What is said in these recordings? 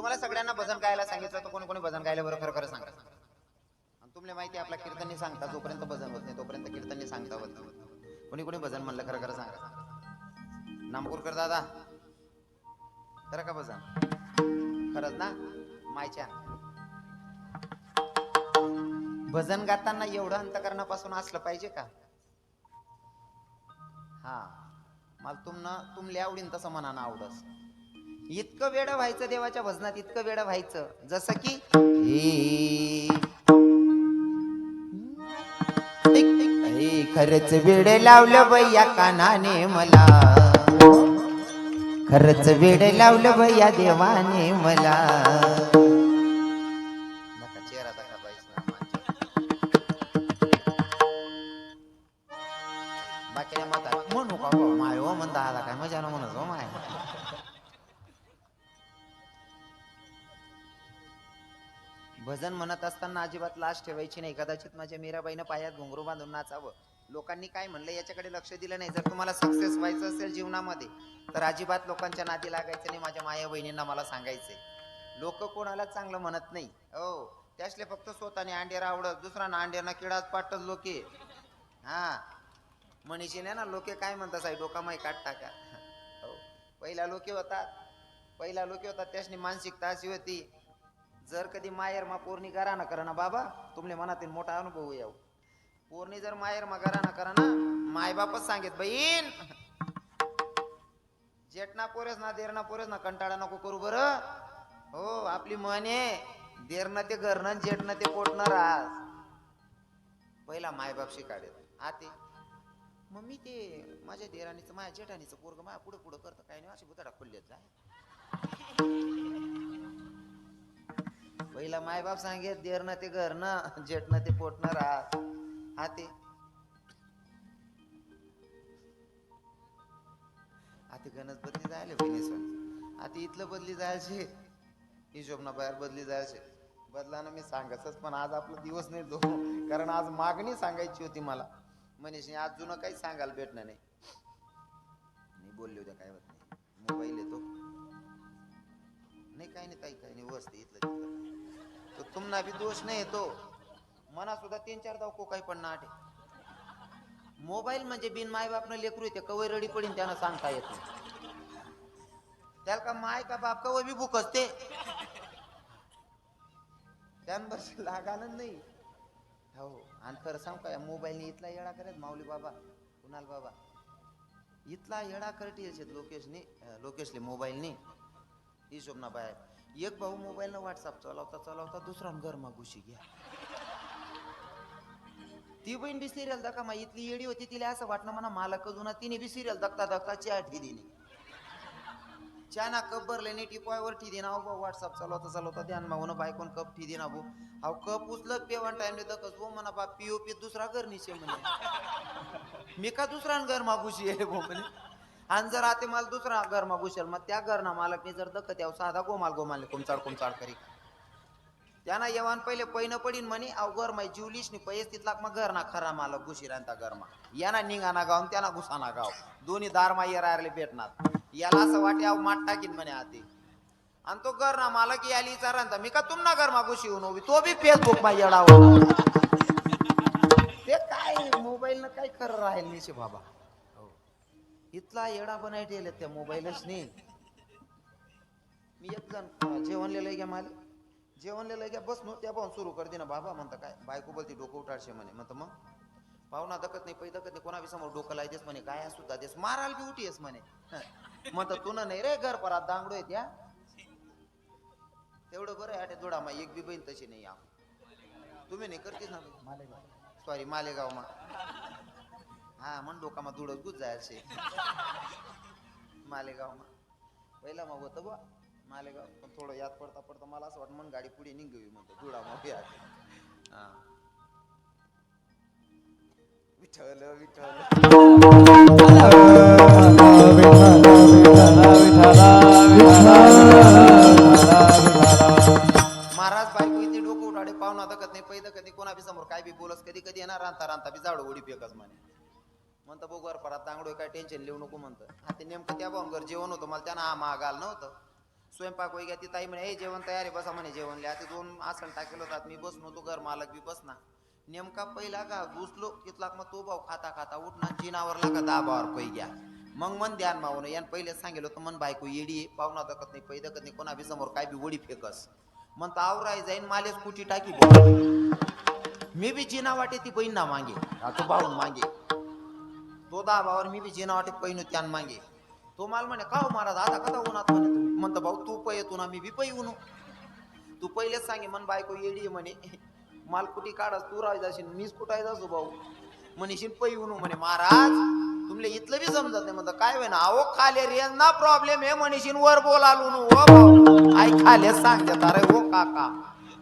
तुम्हाला सगळ्यांना भजन गायला सांगितलं तर कोणी कोणी भजन गायला बरं? खरं खरं सांगा. आणि तुम्हाला माहिती आहे आपला कीर्तनी सांगता जोपर्यंत भजन होत नाही तोपर्यंत कीर्तनी सांगता होत कोणी कोणी भजन म्हणलं खरं खरं सांगा. नामपूरकर दादा खरं का भजन? खरंच ना? मायच्या. भजन गाताना एवढं अंतकरणापासून असलं पाहिजे का? हा. मला तुमनं तुमले आवडीन तसं मनानं आवडस. इतकं वेळ व्हायचं देवाच्या भजनात इतकं वेळ व्हायचं. जसं की हे. वेड खरंच लावलं भैया कानाने मला. खरंच वेड लावलं भैया देवाने मला. भजन म्हणत असताना अजिबात लाज ठेवायची नाही. कदाचित माझ्या मीराबाईनं पायात घुंगरू बांधून नाचावं. लोकांनी काय म्हणलं याच्याकडे लक्ष दिलं नाही. जर तुम्हाला सक्सेस व्हायचं असेल जीवनामध्ये तर अजिबात लोकांच्या नादी लागायचं नाही. माझ्या माया बहिणींना मला सांगायचंय लोक कोणाला चांगलं म्हणत नाही. हो त्यासले फक्त स्वतःने अंडेर आवडत दुसरा ना अंडेरना किडाच पाटत लोके. हा. मनीषी नाही ना लोके काय म्हणतात साई? डोका माही काट टाका. हो. पहिला लोके होतात. पहिला लोके होतात त्यासनी मानसिकता अशी होती. जर कधी मायर मा पोरणी करा ना करा ना बाबा तुमले मनातील मोठा अनुभव याव पोरणी जर मायर मा करा ना करा ना माय बापच सांगेत बहीण! जेठना पोरेस ना देरणा पोरेस ना कंटाळा नको करू बर. हो आपली मन आहे देरणं ते घरनं जेठनं ते पोटणं राहस पहिला मायबाप शिकाडेत आते मग मी ते माझ्या देराणीचं माझ्या जेठानीचं पोरग माझ्या पुढं पुढं करतं काय नाही अशी बुताडा खुल्लेत जाय पहिला मायबाप सांगेत ना ते घर ना जेठ ना ते पोटनं राहत. हा ते. आता गणच बदली जायला बहिणीसोन आता इथलं बदली जायचे. हिशोबना बाहेर बदली जायचे. बदलानं मी सांगतच पण आज आपला दिवस नाही तो. कारण आज मागणी सांगायची होती मला. मनीषने आज जुनं काही सांगायला भेटणार नाही. मी बोलले होत्या काय होत नाही. मोबाईल येतो. नाही काही नाही ताई काही नाही. व्यवस्थित इथलं. तो तुम्हाला बी दोष नाही येतो मना सुद्धा तीन चार दाव काही पण नाटे मोबाईल म्हणजे बिन माय बापनं लेकरू येते कवय रडी पडीन त्यानं सांगता येत त्याला का माय का बाप कवय बी भूक असते. बस लागानच नाही. हो आणि खरं सांग का मोबाईलने इथला येडा करत माऊली बाबा कुणाल बाबा. इथला येडा करत यायचे लोकेशने लोकेशले मोबाईलने. हिशोब ना बाहेर. एक भाऊ मोबाईल व्हॉट्सअप चालवता चालवता दुसरा गरमा घुशी घ्या. ती बहीण बी सिरियल दाखा मा इथली येडी होती तिला असं वाटणं म्हणा मालक जुना तिने बी सिरियल दखता दखता चहा दिली चाना कप भरले नी टिपॉयवर ठी देना हो व्हॉट्सअप चालवता चालवता ध्यान मागून बायकोन कप ठी देना भाऊ. अहो कप उचलत पेवन टाइम दकस हो म्हणा बा पीओपी दुसरा घर निशे म्हणे मी का दुसरा घर मागूशी आहे भाऊ म्हणे? आणि जर आता मला दुसरा घर घुसेल मग त्या घरना मालकने जर दखत याव साधा गोमाल गोमाल कुमचाड कुमचाड करी त्यांना येवान पहिले पैन पडीन म्हणे अव घर माय जीवलीस नी पैस तिथला मग घर ना खरा मालक घुशी राहता घरमा याना निघाना गाव त्यांना घुसाना गाव. दोन्ही दारमा येरायला भेटणार. याला असं वाटे अव माठ टाकीन म्हणे आधी. आणि तो घर ना मालक याली विचारा मी का तुमना घर मा घुशी होऊन उभी? तो बी फेसबुक मा येडावर ते काय मोबाईल न काय खरं राहील निशे बाबा? इथला येडा बनाय ठेवले त्या मोबाईलच नाही. मी एक जण जेवण लिहिलंय घ्या मला जेवण लिहिलंय घ्या बस नो त्या पाहून सुरू करते ना बाबा म्हणता काय बायको बोलती डोकं उठाडशे म्हणे. म्हणतं मग? पाहुणा दकत नाही पै दकत नाही कोणा बी समोर डोकं लायतेस म्हणे काय सुद्धा देस मारायला बी उठीस म्हणे. म्हणतं तू नाही रे घर परात दांगडो आहे त्या तेवढं बरं आहे जोडा मा एक बी बहीण तशी नाही या. तुम्ही नाही करतेस ना? सॉरी मालेगाव मा. हा म्हण डोका मा दुडत गुज जायचे. मालेगाव मा पहिला मग होतं बा मालेगाव. पण थोडं याद पडता पडता मला असं वाटतं मन गाडी पुढे निघवी म्हणतो दुडा मग याद हा. विठ्ठल विठ्ठल. महाराज बायको इथे डोकं उठाडे पाहुणा दखत नाही पहिलं कधी कोणा बी समोर काय बी बोलस कधी कधी येणार रांता रांता बी जाडो उडी फेकच म्हणे. म्हणतं बघ वर परत तांगडोय काय टेन्शन लिहू नको म्हणतं. हा ते नेमकं त्या भाऊन जेवण होतं मला त्यांना हा महागाल नव्हतं. स्वयंपाक वगैरे ती ताई म्हणे हे जेवण तयार आहे बसा म्हणे जेवण लिहा ते दोन आसन टाकेल होतात मी बसलो तो घर मालक बी बसना नेमका पहिला का घुसलो तिथला मग तो भाऊ खाता खाता उठना जिनावरला का दाबावर पै घ्या. मग मन ध्यान मावून यान पहिले सांगेल होतं मन बायको येडी पाहुणा दकत नाही पै दकत नाही कोणा बी समोर काय बी वडी फेकस. मग आवराय जाईन मालेच कुठी टाकी मी बी जिना वाटे ती बहीण ना मागे तो भाऊ मागे. तो दाबावर मी बी जेना वाटे पैन त्यान मागे. तो माल म्हणे का हो महाराज आता कदा उन्हात म्हणे तुम्ही म्हणतो भाऊ तू पै येतो ना मी बी पै उनो तू पहिलेच सांगे मन बायको येडी आहे म्हणे. माल कुठे काढास तू राहायचा जाशील मीच कुठाय जासो भाऊ? म्हणशील पै उनो म्हणे महाराज तुमले इथलं बी समजत नाही. म्हणतं काय होईना अहो खाले रेंज ना प्रॉब्लेम हे म्हणशील वर बोलालू नो ओ भाऊ आई खाले सांगते अरे हो काका.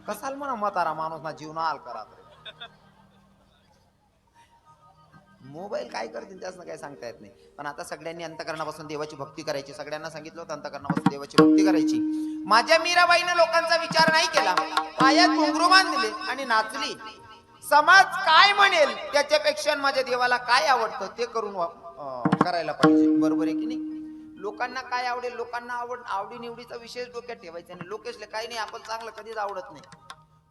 कसाल म्हणा म्हातारा माणूस ना जीवन हाल करा मोबाईल काय करतील त्याच काय सांगता येत नाही. पण आता सगळ्यांनी अंतकरणापासून देवाची भक्ती करायची. सगळ्यांना सांगितलं होतं अंतकरणापासून देवाची भक्ती करायची. माझ्या मीराबाईनं लोकांचा विचार नाही केला. पायात घुंगरुमान दिले आणि नाचली. समाज काय म्हणेल त्याच्यापेक्षा माझ्या देवाला काय आवडतं ते करून करायला पाहिजे. बरोबर आहे की नाही? लोकांना काय आवडेल? लोकांना आवड आवडी निवडीचा विशेष डोक्यात ठेवायचा नाही लोकेशले काही नाही. आपण चांगलं कधीच आवडत नाही.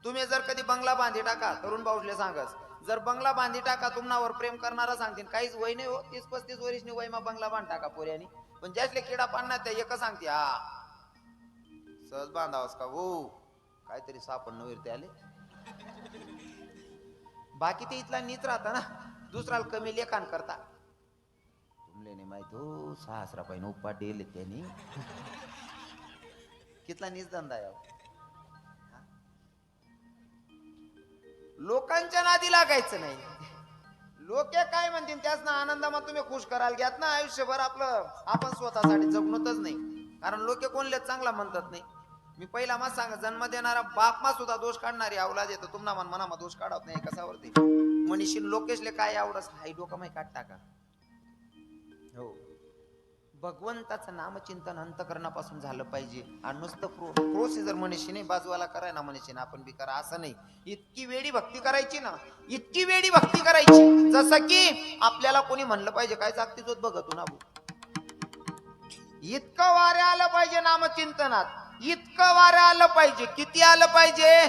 तुम्ही जर कधी बंगला बांधी टाका तरुण भाऊले सांगस. जर बंगला बांधी टाका तुम्हावर प्रेम करणारा सांगतील. काहीच वय नाही हो तीस पस्तीस वर्षनी वयमा बंगला बांध टाका पोऱ्यानी. पण ज्यासले किडा पाडणार त्या एक सांगते हा. सहज बांधावस का हो? काहीतरी सापड नवीर ते आले. बाकी ते इथला नीच राहता ना. दुसऱ्याला कमी लेखान करता. तुमले नाही माहीत हो सहस्रा पाहिजे उपाट दिले त्यांनी. कितला नीच धंदा आहे हो. लोकांच्या नादी लागायचं नाही. लोक काय म्हणतील त्याच ना आनंदामध्ये तुम्ही खुश कराल घ्यात ना आयुष्यभर आपलं आपण स्वतःसाठी जगणतच नाही. कारण लोक कोणले चांगला म्हणतात नाही. मी पहिला मग सांग जन्म देणारा बाप मा सुद्धा दोष काढणारी अवलाद येतो तुम्हाला मन मनामा दोष काढत नाही कसावरती मनीषी लोकेशले काय आवडस? हाई डोकं माही काढ टाका. हो. भगवंताचं नामचिंतन अंतकरणापासून झालं पाहिजे. आणि नुसतं प्रो प्रोसिजर मनीषीने बाजूवाला कराय ना मनीषीने आपण बी करा असं नाही. इतकी वेळी भक्ती करायची ना इतकी वेळी भक्ती करायची जसं की आपल्याला कोणी म्हणलं पाहिजे काय जागती होत बघतो ना इतकं वारे आलं पाहिजे नामचिंतनात. इतकं वारे आलं पाहिजे. किती आलं पाहिजे?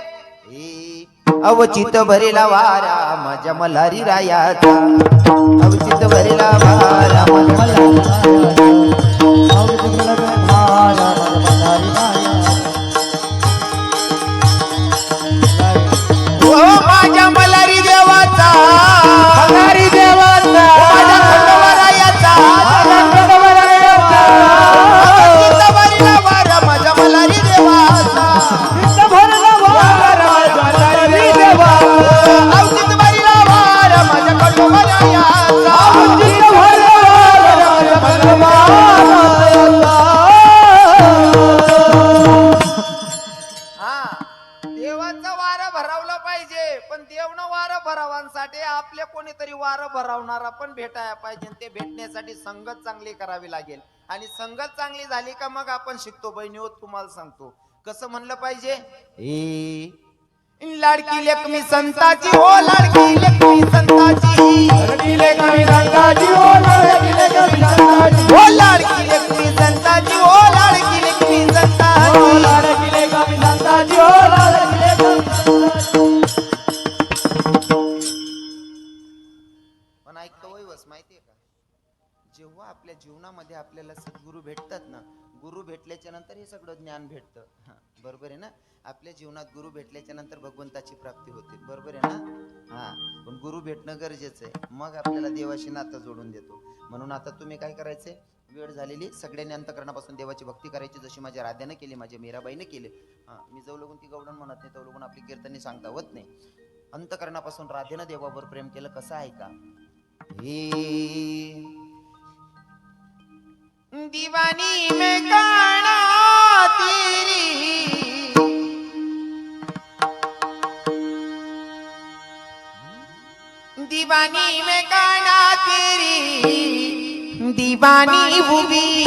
अवचित भरेला वारा माझ्या मल्हारी रायाचा. अवचित भरेला वारा माझ्या मल्हारी भेटायला पाहिजे ते भेटण्यासाठी संगत चांगली करावी लागेल. आणि संगत चांगली झाली का मग आपण शिकतो. बहिणी होत तुम्हाला सांगतो. कसं म्हणलं पाहिजे? ए. लाडकी लेखमी संताची हो लाडकी लेखमी संताची. हो लाडकी लेखमी संताची. हो लाडकी लेखमी संताची पण जेव्हा आपल्या जीवनामध्ये आपल्याला सद्गुरू भेटतात ना गुरु भेटल्याच्या नंतर हे सगळं ज्ञान भेटतं. हा, बरोबर आहे ना? आपल्या जीवनात गुरु भेटल्याच्या नंतर भगवंताची प्राप्ती होते. बरोबर आहे ना? हा पण गुरु भेटणं गरजेचं आहे. मग आपल्याला देवाशी नातं जोडून देतो. म्हणून आता तुम्ही काय करायचंय? वेळ झालेली. सगळ्यांनी अंतकरणापासून देवाची भक्ती करायची. जशी माझ्या राध्यानं केली माझ्या मीराबाईनं केली. हा मी जवळून ती गवडण म्हणत नाही. तो आपली कीर्तनी सांगता होत नाही. अंतकरणापासून राधेनं देवावर प्रेम केलं कसं आहे का? हे दीवानी में गाना तेरी। दीवानी में गाना तेरी। दीवानी हुई।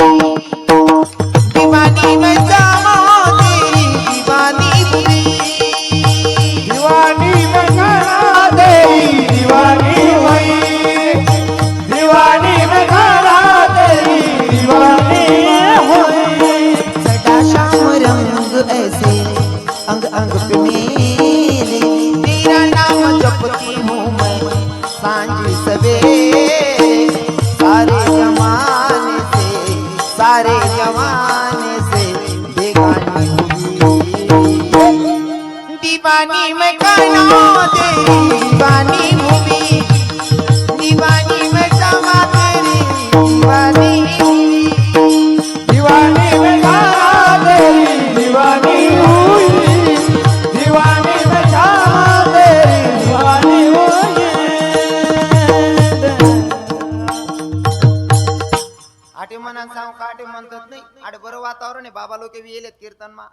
आठे म्हणा सांग काटे म्हणतात नाही. आठे बरं वातावरण आहे. बाबा लोक येलेत कीर्तन मा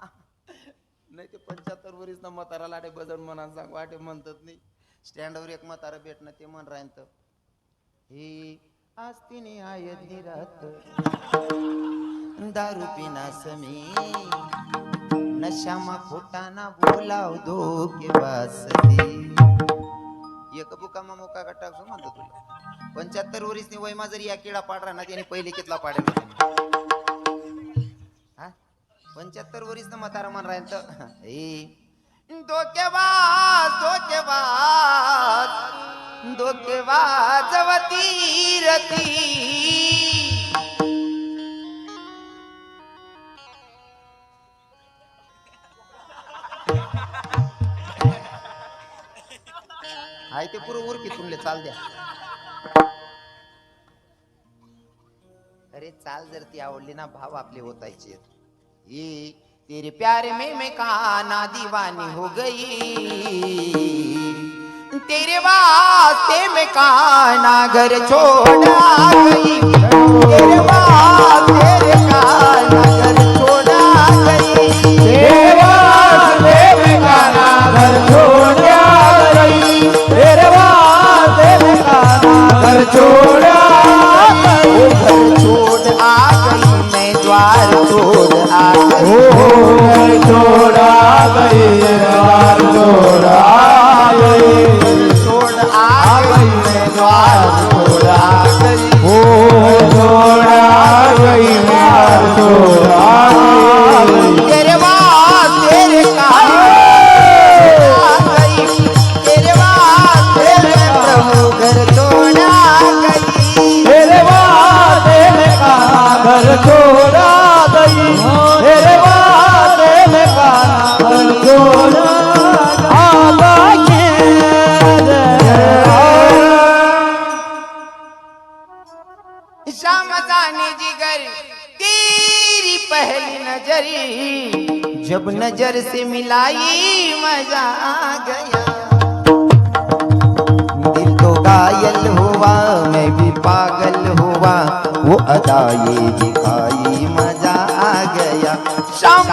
नाही ते पंच्याहत्तर वरीच ना म्हाताराला आठे बजन म्हणा सांग वाटे म्हणतात नाही. स्टँडवर एक म्हातारा भेटणं ते म्हण राहत हे आज तिने निरात. दारू पिना समी नशामा खोटाना बोलाव धोके के वासती एक बुकामा मोका गट्टा असं म्हणतो तुला. पंच्याहत्तर वरीस वयमा जरी या किडा पाडरा ना त्याने पहिले कितला पाडेल हा? पंच्याहत्तर वरीसनं म्हातारा म्हण राहील तर ए डोकेबाज डोकेबाज डोकेबाज वती रती. हाय ते पुरं उरकी तुमले चाल द्या. अरे चाल जर ती आवडली ना भाव आपले होतायचे. ही तेरे प्यार में मैं काना दीवानी हो गई. तेरे वास्ते मैं काना घर छोड़ा गई. तेरे वास्ते तेरे का घर वो अदा दिखाई मज़ा आ गया। शाम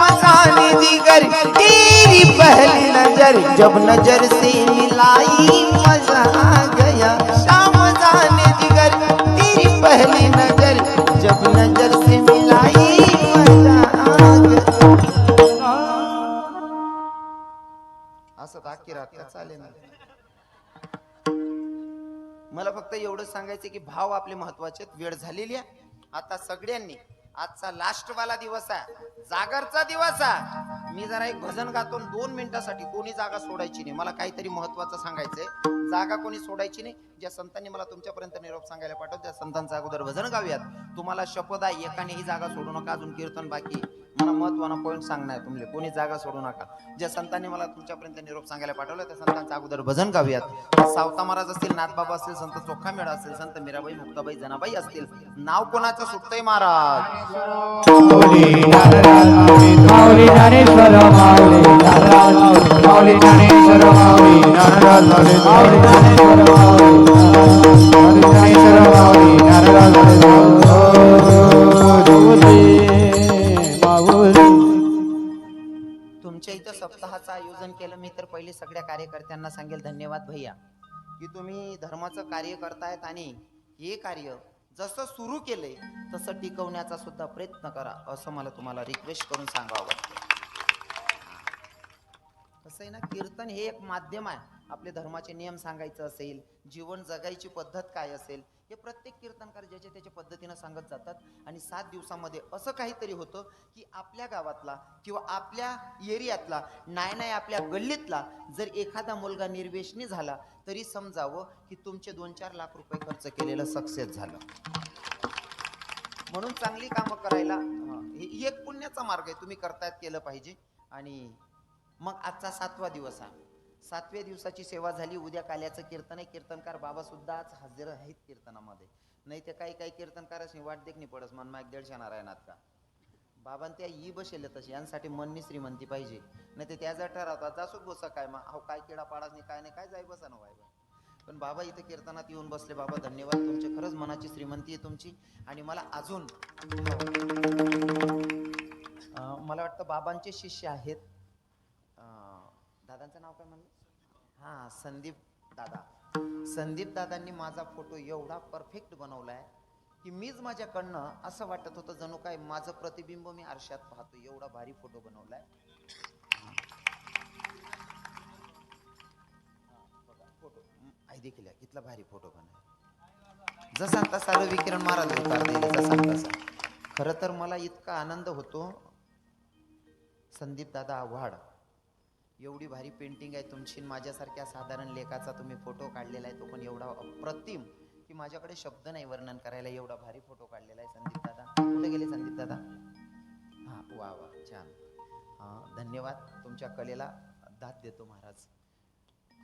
जिगर तेरी पहली नज़र, जब नज़र से मिलाई मज़ा आ गया। शाम पहली नज़र, जब नज़र से मिलाई मज़ा आ गया। मला फक्त एवढं सांगायचं की भाव आपले महत्त्वाचे वेळ झालेली आहे. आता सगळ्यांनी आजचा लास्ट वाला दिवस आहे. जागरचा दिवस आहे. मी जरा एक भजन गातो दोन मिनिटासाठी कोणी जागा सोडायची नाही. मला काहीतरी महत्वाचं सांगायचंय. जागा कोणी सोडायची नाही. ज्या संतांनी मला तुमच्यापर्यंत निरोप सांगायला पाठव त्या संतांचा अगोदर भजन गाऊयात. तुम्हाला शपथ आहे एकानेही जागा सोडू नका अजून कीर्तन बाकी मला महत्वानं पॉईंट सांगणार तुमले कोणी जागा सोडू नका ज्या संतांनी मला तुमच्यापर्यंत निरोप सांगायला पाठवलं त्या संतांचं अगोदर भजन गाऊयात सावता महाराज असतील नाथबाबा असतील संत चोखामेळा असेल संत मीराबाई मुक्ताबाई जनाबाई असतील नाव कोणाचं सुटतंय महाराज सप्ताहाचं आयोजन केलं. मी तर पहिले सगळ्या कार्यकर्त्यांना सांगेल धन्यवाद भैया. की तुम्ही धर्माचं कार्य करतायत आणि हे कार्य जसं सुरू केलंय तसं टिकवण्याचा सुद्धा प्रयत्न करा असं मला तुम्हाला रिक्वेस्ट करून सांगावं कसं आहे ना कीर्तन हे एक माध्यम आहे. आपले धर्माचे नियम सांगायचं असेल जीवन जगायची पद्धत काय असेल हे प्रत्येक कीर्तनकार ज्याच्या त्याच्या पद्धतीनं सांगत जातात. आणि सात दिवसामध्ये असं काहीतरी होतं की आपल्या गावातला किंवा आपल्या एरियातला नाही नाही आपल्या गल्लीतला जर एखादा मुलगा निर्वेशनी झाला तरी समजावं की तुमचे दोन चार लाख रुपये खर्च केलेलं सक्सेस झालं. म्हणून चांगली कामं करायला हे हे एक पुण्याचा मार्ग आहे. तुम्ही करतायत केलं पाहिजे. आणि मग आजचा सातवा दिवस आहे सातव्या दिवसाची सेवा झाली उद्या काल्याचं कीर्तन आहे. कीर्तनकार बाबा सुद्धा आज हजर आहेत कीर्तनामध्ये. नाही ते काही काही कीर्तनकार वाट देख नाही पडस मन माग दीडशे नारायणात का? बाबां त्या ई बसेल तशी यांसाठी मननी श्रीमंती पाहिजे. नाही ते त्या जर ठरवतात जासो बसा काय मग अहो काय किडा पाडाच नाही काय नाही काय जाय बसा ना वाय पण बाबा इथे कीर्तनात येऊन बसले बाबा धन्यवाद तुमचे खरंच मनाची श्रीमंती आहे तुमची. आणि मला अजून हो. मला वाटतं बाबांचे शिष्य आहेत. दादांचं नाव काय म्हणलं? हां संदीप दादा. संदीप दादांनी माझा फोटो एवढा परफेक्ट बनवलाय की मीच माझ्याकडनं असं वाटत होतं जणू काय माझं प्रतिबिंब मी आरशात पाहतो एवढा भारी फोटो बनवलाय. फोटो आई देखील आहे. कितला भारी फोटो बनवला जसा तसा रवी किरण महाराज उतार दिले जसा तसा. खरं तर मला इतका आनंद होतो. संदीप दादा आव्हाड. एवढी भारी पेंटिंग आहे तुमची माझ्यासारख्या साधारण लेखाचा तुम्ही फोटो काढलेला आहे तो पण एवढा अप्रतिम की माझ्याकडे शब्द नाही वर्णन करायला एवढा भारी फोटो काढलेला आहे संदीप दादा. कुठे गेले संदीप दादा? हां वा वा छान. धन्यवाद. तुमच्या कलेला दाद देतो महाराज.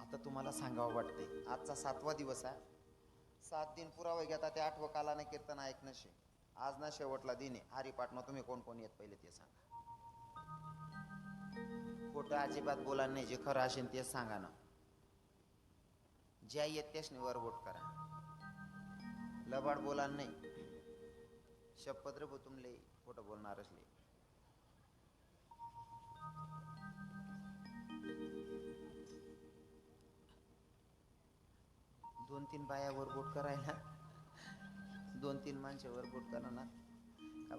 आता तुम्हाला सांगावं वाटते आजचा सातवा दिवस आहे. सात दिन पुरावा घेता ते आठवं कालाने कीर्तन ऐकणं शे आज ना शेवटला दिन आहे. हरिपाठनं तुम्ही कोण कोण येत पहिले ते सांगा. खोटं अजिबात बोला नाही. जे खरं असेल तेच सांगा ना. ज्या येत त्याच वर वोट करा. लबाड बोला नाही. शपथ रे तुमले खोटं बोलणारच लई. दोन तीन बायावर बोट करायला. दोन तीन माणसावर बोट करा ना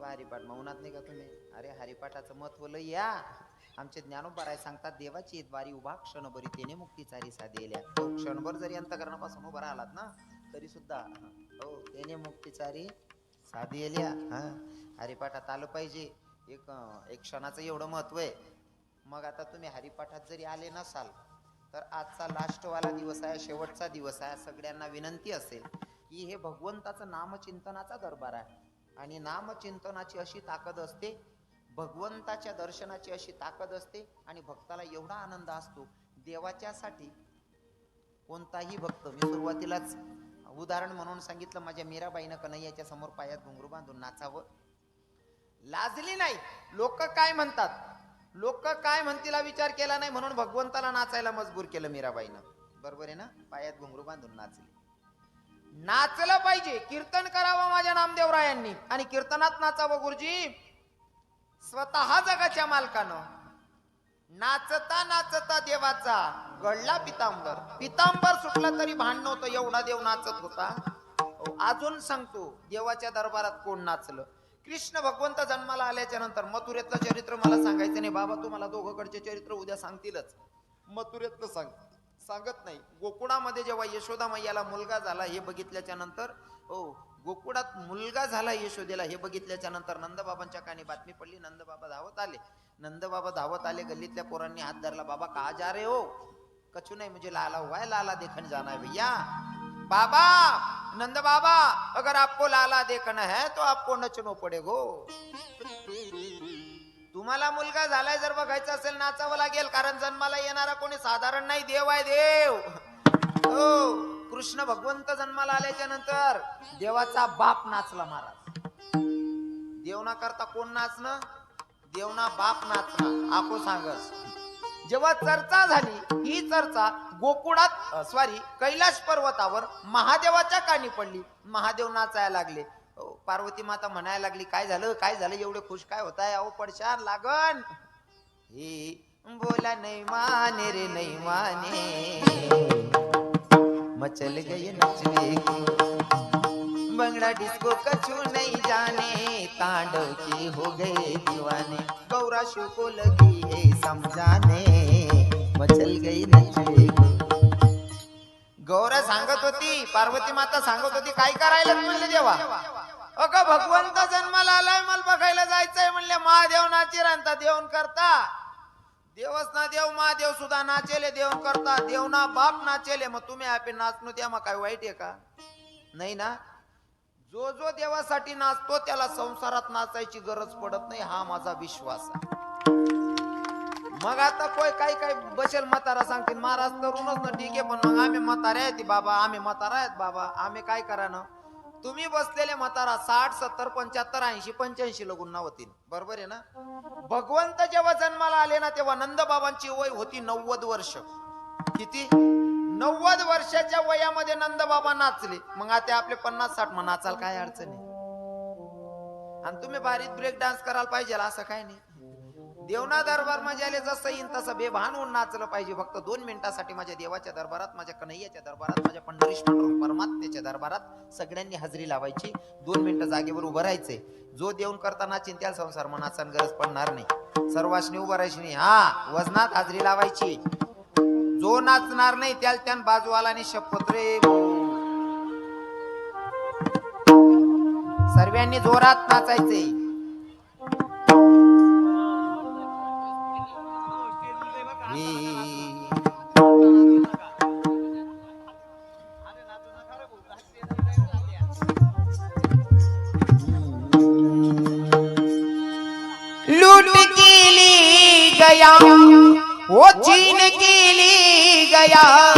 हरिपाठ मौनात नाही का तुम्ही. अरे हरिपाठाचं महत्त्व लय या. आमचे ज्ञानोबाराय सांगतात देवाची द्वारी उभा क्षणभरी तेने मुक्तीचारी साधेल्या हो क्षणभर जरी अंतकरणापासून उभा राहिलात ना तरी सुद्धा हो तेने मुक्तीचारी साधेल्या हा हरिपाठात आलं पाहिजे. एक एक क्षणाचं एवढं महत्त्व आहे. मग आता तुम्ही हरिपाठात जरी आले नसाल तर आजचा लास्टवाला दिवस आहे शेवटचा दिवस आहे सगळ्यांना विनंती असेल की हे भगवंताचं नामचिंतनाचा दरबार आहे. आणि नामचिंतनाची अशी ताकद असते भगवंताच्या दर्शनाची अशी ताकद असते आणि भक्ताला एवढा आनंद असतो. देवाच्यासाठी कोणताही भक्त मी सुरुवातीलाच उदाहरण म्हणून सांगितलं माझ्या मीराबाईनं कन्हैयाच्या समोर पायात घुंगरू बांधून नाचावं. लाजली नाही. लोक काय म्हणतात? लोक काय म्हणतील विचार केला नाही म्हणून भगवंताला नाचायला मजबूर केलं मीराबाईनं. बरोबर आहे ना? पायात घुंगरू बांधून नाचली. नाचलं पाहिजे. कीर्तन करावं माझ्या नामदेवरायांनी. आणि कीर्तनात नाचावं गुरुजी. स्वतः जगाच्या मालकानं. नाचता नाचता देवाचा गळला पितांबर. पितांबर सुटला तरी भांड नव्हतं. एवढा देव नाचत होता. अजून सांगतो देवाच्या दरबारात कोण नाचलं? कृष्ण भगवंत जन्माला आल्याच्यानंतर मथुरेतलं चरित्र मला सांगायचं नाही. बाबा तुम्हाला दोघकडचे चरित्र उद्या सांगतीलच. मथुरेतलं सांग सांगत नाही. गोकुळामध्ये जेव्हा यशोदा मैयाला मुलगा झाला हे बघितल्याच्या नंतर हो गोकुळात मुलगा झाला यशोदेला हे बघितल्याच्या नंतर नंदबाबांच्या कानी बातमी पडली नंदबाबा धावत आले. नंदबाबा धावत आले गल्लीतल्या पोरांनी हात धरला बाबा का जा रे हो? कछु नाही मुझे लाला हुआ है लाला देखण जाना है भैया बाबा नंद बाबा अगर आपको लाला देखना है तो आपको नचनो पडेगो. तुम्हाला मुलगा झालाय जर बघायचं असेल नाचावं लागेल कारण जन्माला येणारा कोणी साधारण नाही. देव आहे देव. हो कृष्ण भगवंत जन्माला आल्याच्यानंतर देवाचा बाप नाचला महाराज. देवना करता कोण नाचणं? देवना बाप नाचणं. आको सांगस. जेव्हा चर्चा झाली ही चर्चा गोकुळात सॉरी कैलाश पर्वतावर महादेवाच्या कानी पडली. महादेव नाचायला लागले. पार्वती माता म्हणायला लागली काय झालं? काय झालं? एवढे खुश काय होत आहे अहो पडशान लागन. हे बोला नाही माने रे नाही माने. मचल गई नचले बंगला डिस्को कछु नहीं जाने. तांडव की हो गए दीवाने. गौरा शिव को लगी है समझाने. मचल गई नचले गौरा सांगत होती पार्वती माता सांगत होती काय करायला म्हणलं देवा अग भगवंत जन्माला आलाय मला बघायला जायचंय म्हणले महादेव नाची रांता देऊन करता. देवच ना देव महादेव सुद्धा नाचेले देऊन करता. देव ना बाप नाचेले मग तुम्ही आपे नाचणू त्या मग काय वाईट आहे का? नाही ना? जो जो देवासाठी नाचतो त्याला संसारात नाचायची गरज पडत नाही हा माझा विश्वास आहे. मग आता कोय काही काही बसेल म्हातारा सांगतील महाराज तरुणच ना ठीक आहे पण मग आम्ही म्हातारे आहेत बाबा आम्ही म्हातारा आहेत बाबा आम्ही काय करा ना तुम्ही बसलेले म्हातारा साठ सत्तर पंच्याहत्तर ऐंशी पंच्याऐंशी लगून होतील. बरोबर आहे ना? भगवंत जेव्हा जन्माला आले ना तेव्हा नंद बाबांची वय होती नव्वद वर्ष. किती? नव्वद वर्षाच्या वयामध्ये नंद बाबा नाचले. मग आता आपले पन्नास साठ मग नाचाल काय अडचण आहे? आणि तुम्ही भारीत ब्रेक डान्स करायला पाहिजे असं काय नाही. देवना दरबार माझ्या जसं येईन तसं बेभान होऊन नाचलं पाहिजे. फक्त दोन मिनिटासाठी माझ्या देवाच्या दरबारात माझ्या कन्हैयाच्या दरबारात माझ्या पंढरीश पांडुरंग परमात्म्याच्या दरबारात सगळ्यांनी हजेरी लावायची. दोन मिनिटं जागेवर उभं राहायचे जो देऊन करताना चिंत्याल संसार मनाचा गरज पडणार नाही. सर्वांनी उभं राहायची नाही. हा वजनात हजेरी लावायची. जो नाचणार नाही त्याला त्यान बाजूवाला शपथ रे. सर्वांनी जोरात नाचायचे गया। वो चीन के ले गया।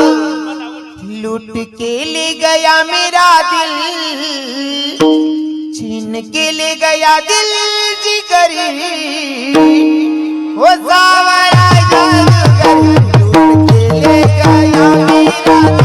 लूट के ले गया मेरा दिल। छीन के ले गया दिल जिगर। वो सावरा लूट के ले गया मेरा दिल।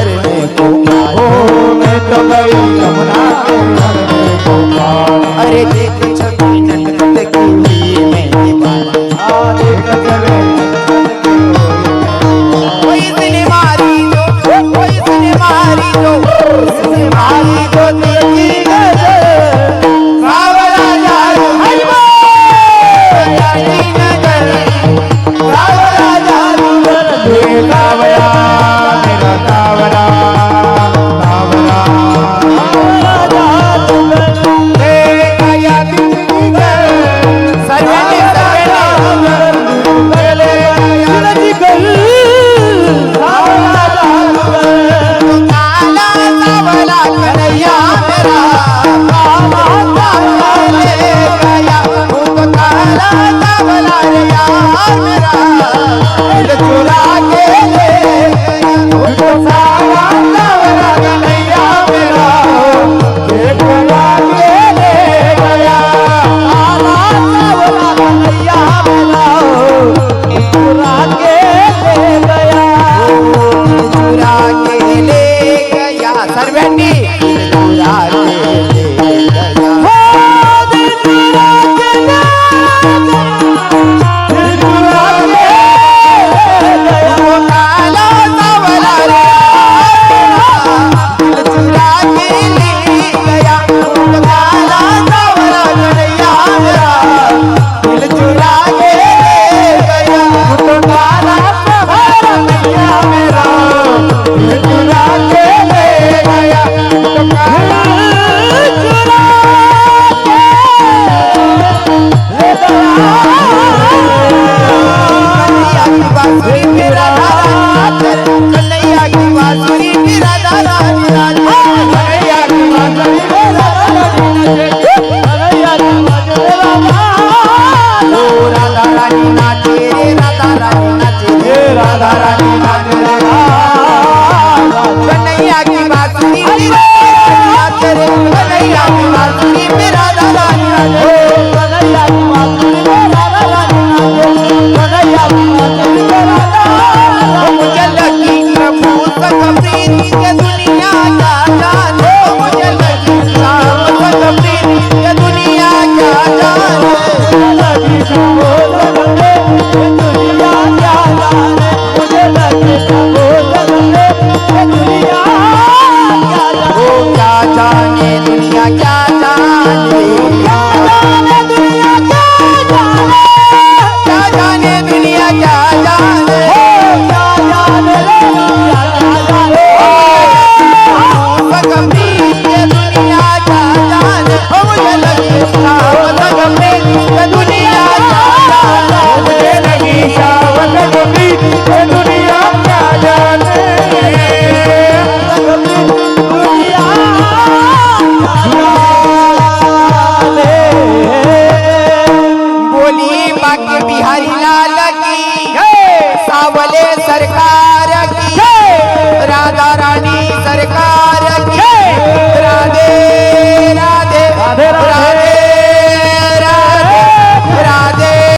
আমি